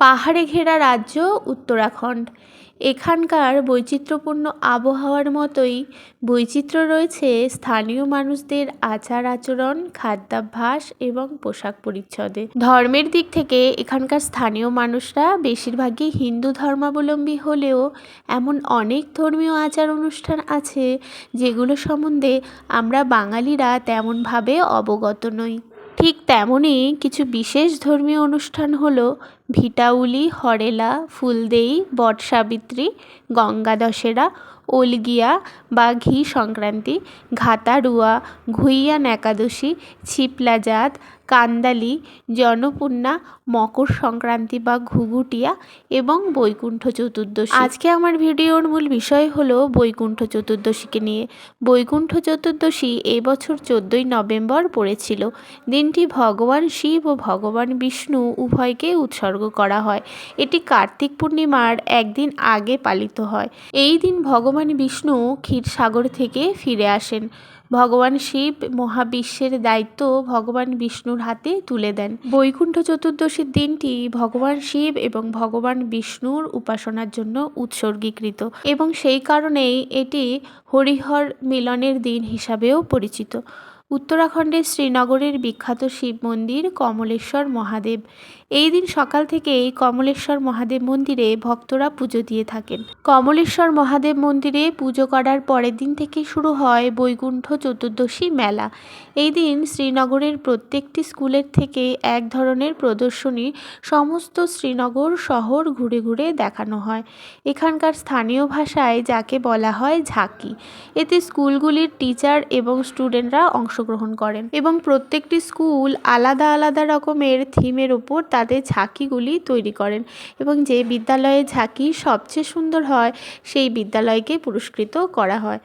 পাহাড়ে ঘেরা রাজ্য উত্তরাখণ্ড। এখানকার বৈচিত্র্যপূর্ণ আবহাওয়ার মতোই বৈচিত্র্য রয়েছে স্থানীয় মানুষদের আচার আচরণ, খাদ্যাভ্যাস এবং পোশাক পরিচ্ছদে। ধর্মের দিক থেকে এখানকার স্থানীয় মানুষরা বেশিরভাগই হিন্দু ধর্মাবলম্বী হলেও এমন অনেক ধর্মীয় আচার অনুষ্ঠান আছে যেগুলো সম্বন্ধে আমরা বাঙালিরা তেমনভাবে অবগত নই। ঠিক তেমনই কিছু বিশেষ ধর্মীয় অনুষ্ঠান হল ভিটাউলি, হরেলা, ফুলদেই, বটসাবিত্রী গঙ্গা দশেরা ওলগিয়া বা ঘি সংক্রান্তি ঘাতারুয়া ঘুইয়ান একাদশী, ছিপলাজাত কান্দালি, জনপূর্ণা, মকর সংক্রান্তি বা ঘুঘুটিয়া এবং বৈকুণ্ঠ চতুর্দশী। আজকে আমার ভিডিওর মূল বিষয় হলো বৈকুণ্ঠ চতুর্দশীকে নিয়ে। বৈকুণ্ঠ চতুর্দশী এবছর চোদ্দোই নভেম্বর পড়েছিল। দিনটি ভগবান শিব ও ভগবান বিষ্ণু উভয়কে উৎসর্গ করা হয়। এটি কার্তিক পূর্ণিমার একদিন আগে পালিত হয়। এই দিন ভগবান বিষ্ণু ক্ষীরসাগর থেকে ফিরে আসেন। ভগবান শিব মহাবিশ্বের দায়িত্ব ভগবান বিষ্ণুর হাতে তুলে দেন। বৈকুণ্ঠ চতুর্দশীর দিনটি ভগবান শিব এবং ভগবান বিষ্ণুর উপাসনার জন্য উৎসর্গীকৃত এবং সেই কারণেই এটি হরিহর মিলনের দিন হিসাবেও পরিচিত। উত্তরাখণ্ডের শ্রীনগরের বিখ্যাত শিব মন্দির কমলেশ্বর মহাদেব এই দিন সকাল থেকেই কমলেশ্বর মহাদেব মন্দিরে ভক্তরা পুজো দিয়ে থাকেন। কমলেশ্বর মহাদেব মন্দিরে পুজো করার পরের দিন থেকে শুরু হয় বৈকুণ্ঠ চতুর্দশী মেলা। এই দিন শ্রীনগরের প্রত্যেকটি স্কুলের থেকে এক ধরনের প্রদর্শনী সমস্ত শ্রীনগর শহর ঘুরে ঘুরে দেখানো হয়। এখানকার স্থানীয় ভাষায় যাকে বলা হয় ঝাঁকি। এতে স্কুলগুলির টিচার এবং স্টুডেন্টরা অংশগ্রহণ করেন এবং প্রত্যেকটি স্কুল আলাদা আলাদা রকমের থিমের ওপর তাদের ঝাঁকিগুলি তৈরি করেন এবং যে বিদ্যালয়ে ঝাঁকি সবচেয়ে সুন্দর হয়, সেই বিদ্যালয়কে পুরস্কৃত করা হয়।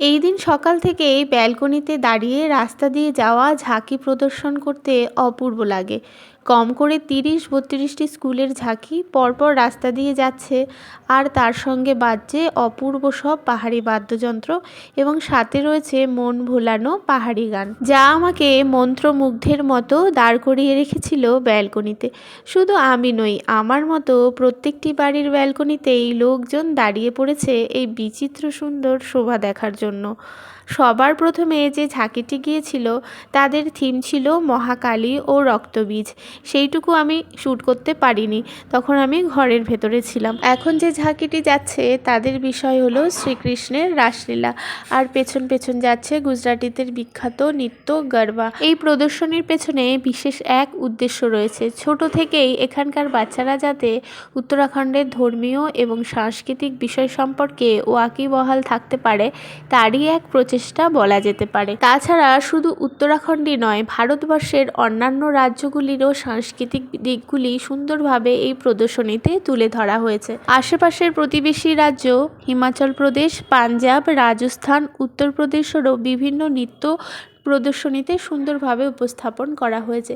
এই দিন সকাল থেকেই ব্যালকনিতে দাঁড়িয়ে রাস্তা দিয়ে যাওয়া ঝাঁকি প্রদর্শন করতে অপূর্ব লাগে। কম করে তিরিশ, বত্রিশটি স্কুলের ঝাঁকি পরপর রাস্তা দিয়ে যাচ্ছে আর তার সঙ্গে বাজছে অপূর্ব সব পাহাড়ি বাদ্যযন্ত্র এবং সাথে রয়েছে মন ভোলানো পাহাড়ি গান। যা আমাকে মন্ত্রমুগ্ধের মতো দাঁড় করিয়ে রেখেছিল ব্যালকনিতে। শুধু আমি নই, আমার মতো প্রত্যেকটি বাড়ির ব্যালকনিতেই লোকজন দাঁড়িয়ে পড়েছে এই বিচিত্র সুন্দর শোভা দেখার জন্য। সবার প্রথমে যে ঝাঁকিটি গিয়েছিল, তাদের থিম ছিল মহাকালী ও রক্তবীজ। সেইটুকু আমি শ্যুট করতে পারিনি, তখন আমি ঘরের ভেতরে ছিলাম। এখন যে ঝাঁকিটি যাচ্ছে, তাদের বিষয় হলো শ্রীকৃষ্ণের রাসলীলা, আর পেছন পেছন যাচ্ছে গুজরাটিদের বিখ্যাত নৃত্য গরবা। এই প্রদর্শনীর পেছনে বিশেষ এক উদ্দেশ্য রয়েছে। ছোট থেকেই এখানকার বাচ্চারা যাতে উত্তরাখণ্ডের ধর্মীয় এবং সাংস্কৃতিক বিষয় সম্পর্কে ওয়াকিবহাল থাকতে পারে, তারই এক প্রচেষ্টা বলা যেতে পারে। তাছাড়া শুধু উত্তরাখণ্ডই নয়, ভারতবর্ষের অন্যান্য রাজ্যগুলিরও সাংস্কৃতিক দিকগুলি সুন্দরভাবে এই প্রদর্শনীতে তুলে ধরা হয়েছে। আশেপাশের প্রতিবেশী রাজ্য হিমাচল প্রদেশ, পাঞ্জাব, রাজস্থান উত্তরপ্রদেশেরও বিভিন্ন নৃত্য প্রদর্শনীতে সুন্দরভাবে উপস্থাপন করা হয়েছে।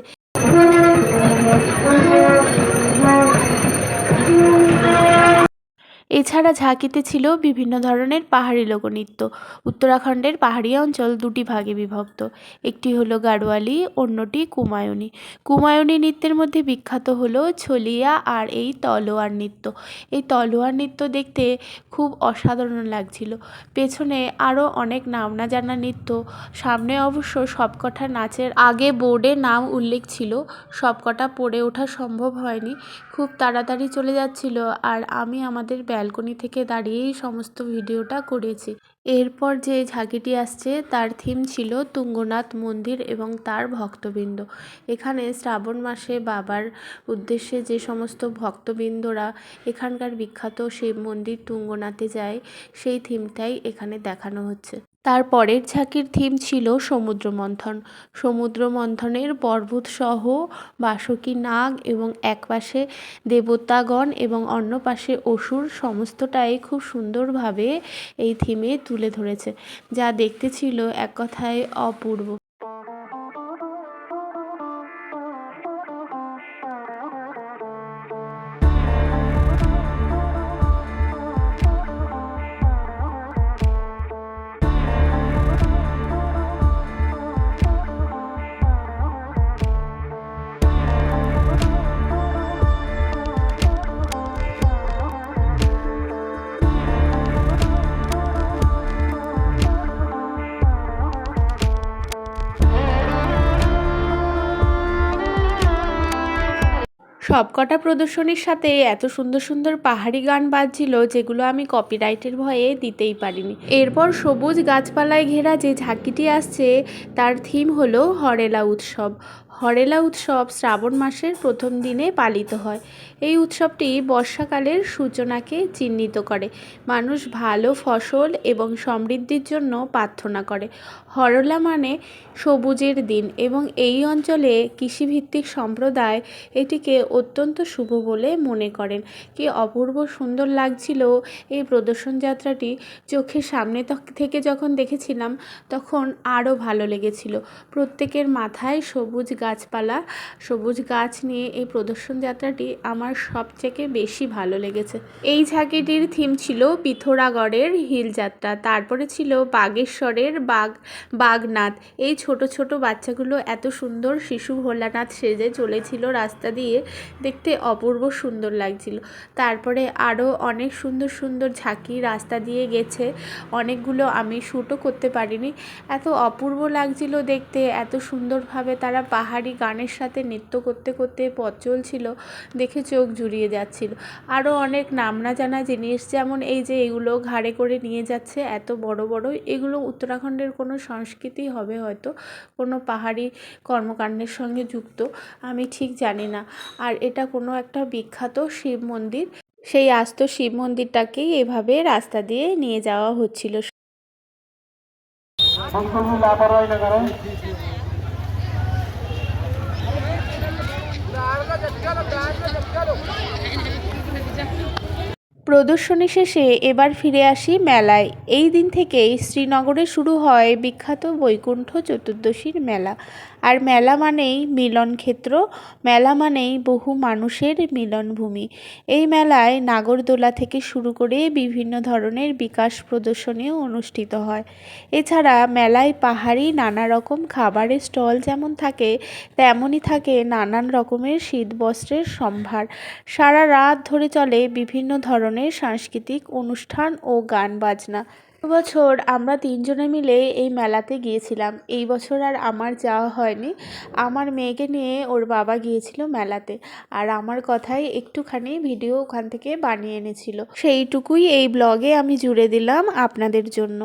এছাড়া ঝাঁকিতে ছিল বিভিন্ন ধরনের পাহাড়ি লোকনৃত্য। উত্তরাখণ্ডের পাহাড়ি অঞ্চল দুটি ভাগে বিভক্ত। একটি হলো গাড়োয়ালি, অন্যটি কুমায়ুনি। কুমায়ুনি নৃত্যের মধ্যে বিখ্যাত হলো ছলিয়া আর এই তলোয়ার নৃত্য। এই তলোয়ার নৃত্য দেখতে খুব অসাধারণ লাগছিল। পেছনে আরও অনেক নাম না জানা নৃত্য। সামনে অবশ্য সবকটা নাচের আগে বোর্ডে নাম উল্লেখ ছিল। সবকটা পড়ে ওঠা সম্ভব হয়নি। খুব তাড়াতাড়ি চলে যাচ্ছিল আর আমি আমাদের ব্যালকনি থেকে দাঁড়িয়েই সমস্ত ভিডিওটা করেছি। এরপর যে ঝাঁকিটি আসছে, তার থিম ছিল তুঙ্গনাথ মন্দির এবং তার ভক্তবৃন্দ। এখানে শ্রাবণ মাসে বাবার উদ্দেশ্যে যে সমস্ত ভক্তবৃন্দরা এখানকার বিখ্যাত শিব মন্দির তুঙ্গনাথে যায়, সেই থিমটাই এখানে দেখানো হচ্ছে। তার পরের ঝাঁকির থিম ছিল সমুদ্র মন্থন সমুদ্র মন্থনের পর্বতসহ বাসকী নাগ এবং একপাশে দেবতাগণ এবং অন্য পাশে অসুর সমস্তটাই খুব সুন্দরভাবে এই থিমে তুলে ধরেছে, যা দেখতে ছিল এক কথায় অপূর্ব। সবকটা প্রদর্শনীর সাথে এত সুন্দর সুন্দর পাহাড়ি গান বাজছিল যেগুলো আমি কপিরাইটের ভয়ে দিতেই পারিনি। এরপর সবুজ গাছপালায় ঘেরা যে ঝাঁকিটি আসছে, তার থিম হলো হরেলা উৎসব। হরেলা উৎসব শ্রাবণ মাসের প্রথম দিনে পালিত হয়। এই উৎসবটি বর্ষাকালের সূচনাকে চিহ্নিত করে। মানুষ ভালো ফসল এবং সমৃদ্ধির জন্য প্রার্থনা করে। হরলা মানে সবুজের দিন এবং এই অঞ্চলে কৃষিভিত্তিক সম্প্রদায় এটিকে অত্যন্ত শুভ বলে মনে করেন। কি অপূর্ব সুন্দর লাগছিল এই প্রদর্শন যাত্রাটি। চোখের সামনে থেকে যখন দেখেছিলাম, তখন আরও ভালো লেগেছিল। প্রত্যেকের মাথায় সবুজ গাছপালা, সবুজ গাছ নিয়ে এই প্রদর্শন যাত্রাটি আমার সবথেকে বেশি ভালো লেগেছে। এই ঝাঁকিটির থিম ছিল পিথোরাগড়ের হিল যাত্রা, তারপরে ছিল বাগেশ্বরের বাগ, বাগনাথ। এই ছোট ছোট বাচ্চাগুলো এত সুন্দর শিশু ভোলানাথ সেজে চলেছিল রাস্তা দিয়ে, দেখতে অপূর্ব সুন্দর লাগছিল। তারপরে আরও অনেক সুন্দর সুন্দর ঝাঁকি রাস্তা দিয়ে গেছে, অনেকগুলো আমি শ্যুটও করতে পারিনি। এত অপূর্ব লাগছিল দেখতে, এত সুন্দরভাবে তারা পাহাড়ি গানের সাথে নৃত্য করতে করতে পথ চলছিল, দেখে চোখ জুড়িয়ে যাচ্ছিল। আরও অনেক নাম না জানা জিনিস, যেমন এই যে এগুলো ঘাড়ে করে নিয়ে যাচ্ছে এত বড় বড়, এগুলো উত্তরাখণ্ডের কোনো সংস্কৃতি হবে হয়তো, কোনো পাহাড়ি কর্মকাণ্ডের সঙ্গে যুক্ত, আমি ঠিক জানি না। আর এটা কোনো একটা বিখ্যাত শিব মন্দির, সেই আস্ত শিব মন্দিরটাকেই এভাবে রাস্তা দিয়ে নিয়ে যাওয়া হচ্ছিল। প্রদর্শনী শেষে এবার ফিরে আসি মেলায়। এই দিন থেকেই শ্রীনগরে শুরু হয় বিখ্যাত বৈকুণ্ঠ চতুর্দশীর মেলা। আর মেলা মানেই মিলন ক্ষেত্র, মেলা মানেই বহু মানুষের মিলনভূমি এই মেলায় নাগরদোলা থেকে শুরু করে বিভিন্ন ধরনের বিকাশ প্রদর্শনীও অনুষ্ঠিত হয়। এছাড়া মেলায় পাহাড়ি নানা রকম খাবারের স্টল যেমন থাকে, তেমনই থাকে নানান রকমের শীতবস্ত্রের সম্ভার। সারা রাত ধরে চলে বিভিন্ন ধরনের সাংস্কৃতিক অনুষ্ঠান ও গান বাজনা। বছর আমরা তিনজনে মিলে এই মেলাতে গিয়েছিলাম। এই বছর আর আমার যাওয়া হয়নি। আমার মেয়েকে নিয়ে ওর বাবা গিয়েছিল মেলাতে আর আমার কথাই একটুখানি ভিডিও ওখান থেকে বানিয়ে এনেছিল। সেইটুকুই এই ব্লগে আমি জুড়ে দিলাম আপনাদের জন্য।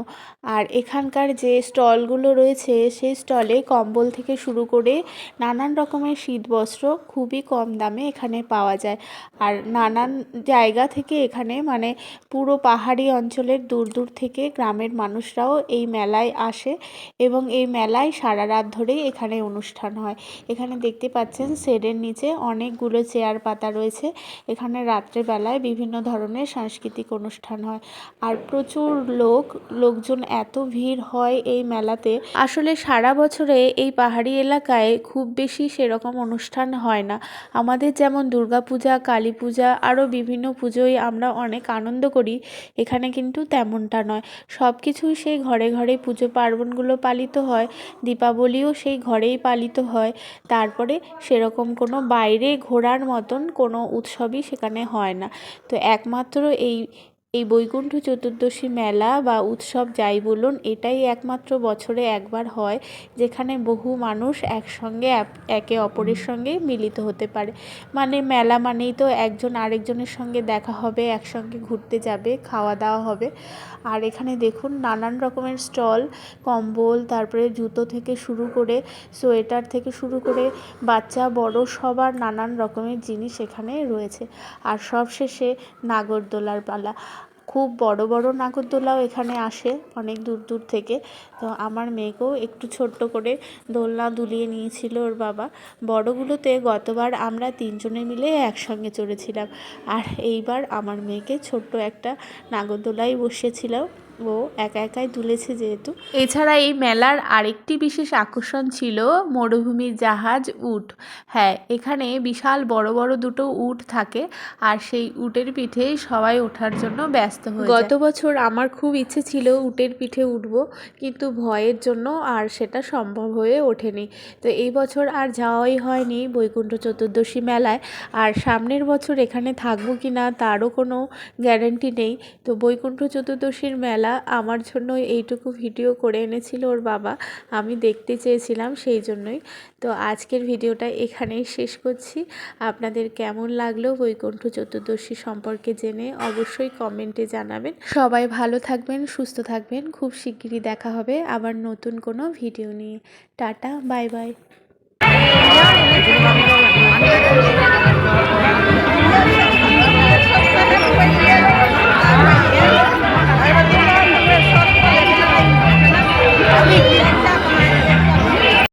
আর এখানকার যে স্টলগুলো রয়েছে, সেই স্টলে কম্বল থেকে শুরু করে নানান রকমের শীতবস্ত্র খুবই কম দামে এখানে পাওয়া যায়। আর নানান জায়গা থেকে এখানে মানে পুরো পাহাড়ি অঞ্চলের দূর দূর থেকে গ্রামের মানুষরাও এই মেলায় আসে এবং এই মেলায় সারা রাত ধরেই এখানে অনুষ্ঠান হয়। এখানে দেখতে পাচ্ছেন শেডের নিচে অনেকগুলো চেয়ার পাতা রয়েছে। এখানে রাত্রেবেলায় বিভিন্ন ধরনের সাংস্কৃতিক অনুষ্ঠান হয়। আর প্রচুর লোক, লোকজন এত ভিড় হয় এই মেলাতে। আসলে সারা বছরে এই পাহাড়ি এলাকায় খুব বেশি সেরকম অনুষ্ঠান হয় না। আমাদের যেমন দুর্গাপূজা কালী পূজা, আরও বিভিন্ন পুজোয় আমরা অনেক আনন্দ করি। এখানে কিন্তু তেমনটা নয়। সব কিছুই সেই ঘরে ঘরে পুজো পার্বণগুলো পালিত হয়, দীপাবলিও সেই ঘরেই পালিত হয়। তারপরে সেরকম কোনো বাইরে ঘোরার মতন কোনো উৎসবই সেখানে হয় না। তো একমাত্র এই এই বৈকুণ্ঠ চতুর্দশী মেলা বা উৎসব যাই বলুন, এটাই একমাত্র বছরে একবার হয় যেখানে বহু মানুষ একসঙ্গে একে অপরের সঙ্গে মিলিত হতে পারে। মানে মেলা মানেই তো একজন আরেকজনের সঙ্গে দেখা হবে, একসঙ্গে ঘুরতে যাবে, খাওয়া দাওয়া হবে। আর এখানে দেখুন নানান রকমের স্টল, কম্বল, তারপরে জুতো থেকে শুরু করে, সোয়েটার থেকে শুরু করে, বাচ্চা, বড় সবার নানান রকমের জিনিস এখানে রয়েছে। আর সবশেষে নাগরদোলার পালা। খুব বড় বড় নাগরদোলাও এখানে আসে অনেক দূর দূর থেকে। তো আমার মেয়েকেও একটু ছোট্ট করে দোলনা দুলিয়ে নিয়েছিল ওর বাবা। বড়গুলোতে গতবার আমরা তিনজনে মিলে একসঙ্গে চড়েছিলাম। আর এইবার আমার মেয়েকে ছোট্ট একটা নাগরদোলায় বসিয়েছিলাম। ও একা একাই তুলেছে যেহেতু। এছাড়া এই মেলার আরেকটি বিশেষ আকর্ষণ ছিল মরুভূমির জাহাজ উট। হ্যাঁ এখানে বিশাল বড় বড় দুটো উট থাকে আর সেই উটের পিঠে সবাই ওঠার জন্য ব্যস্ত হয়ে গত বছর আমার খুব ইচ্ছে ছিল উটের পিঠে উঠব কিন্তু ভয়ের জন্য আর সেটা সম্ভব হয়ে ওঠেনি। তো এই বছর আর যাওয়াই হয়নি বৈকুণ্ঠ চতুর্দশী মেলায়। আর সামনের বছর এখানে থাকব কি না তারও কোনো গ্যারেন্টি নেই। তো বৈকুণ্ঠ চতুর্দশীর মেলা বেলা আমার জন্য এইটুকু ভিডিও করে এনেছিল ওর বাবা, আমি দেখতে চেয়েছিলাম সেই জন্যই। তো আজকের ভিডিওটা এখানেই শেষ করছি। আপনাদের কেমন লাগল বৈকুণ্ঠ চতুর্দশী সম্পর্কে জেনে অবশ্যই কমেন্টে জানাবেন। সবাই ভালো থাকবেন, সুস্থ থাকবেন, খুব শিগগিরই দেখা হবে আবার নতুন কোনো ভিডিও নিয়ে। Tata, bye bye.